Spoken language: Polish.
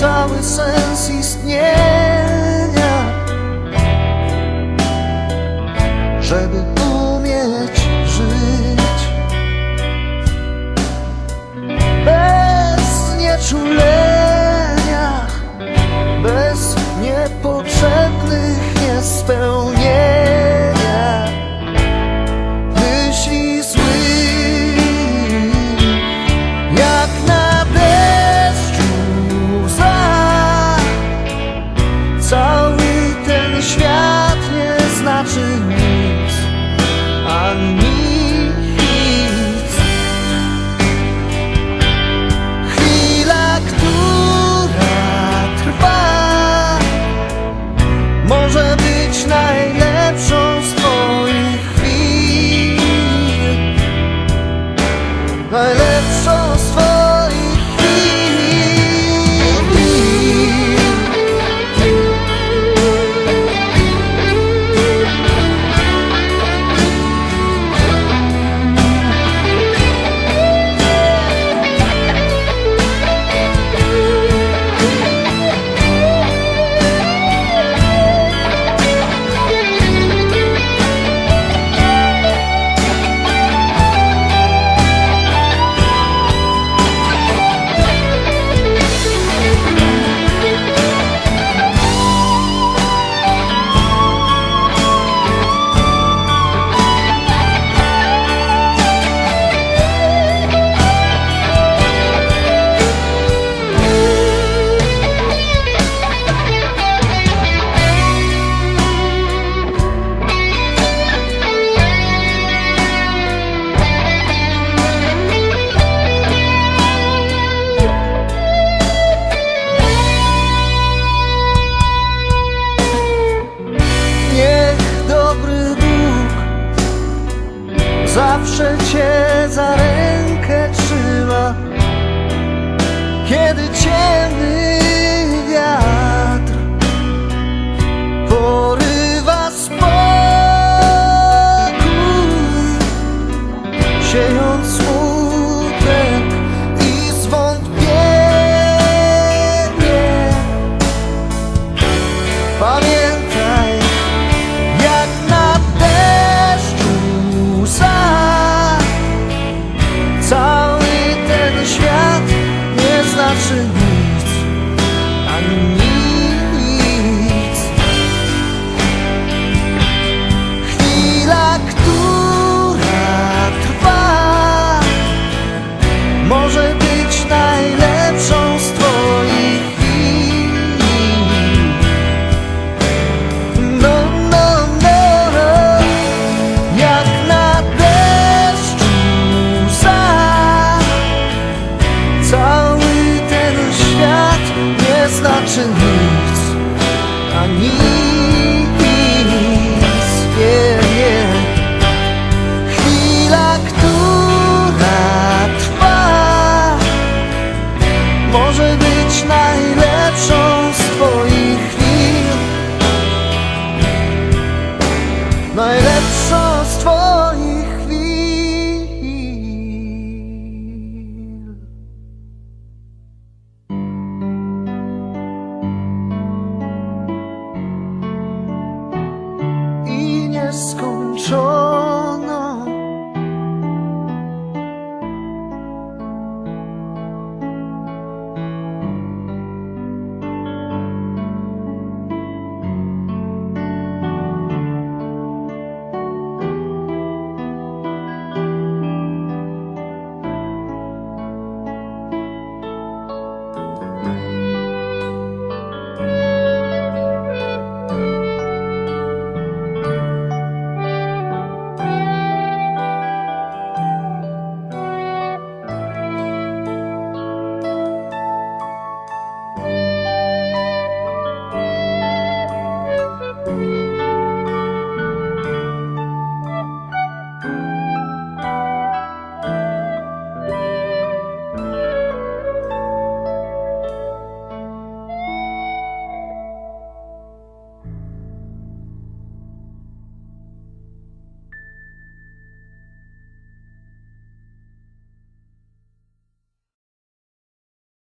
cały sens istnienia. Żeby umieć żyć. Bez nieczulenia. cheio nie znaczy nic, a nic, nie, nie. Chwila, która trwa, może być.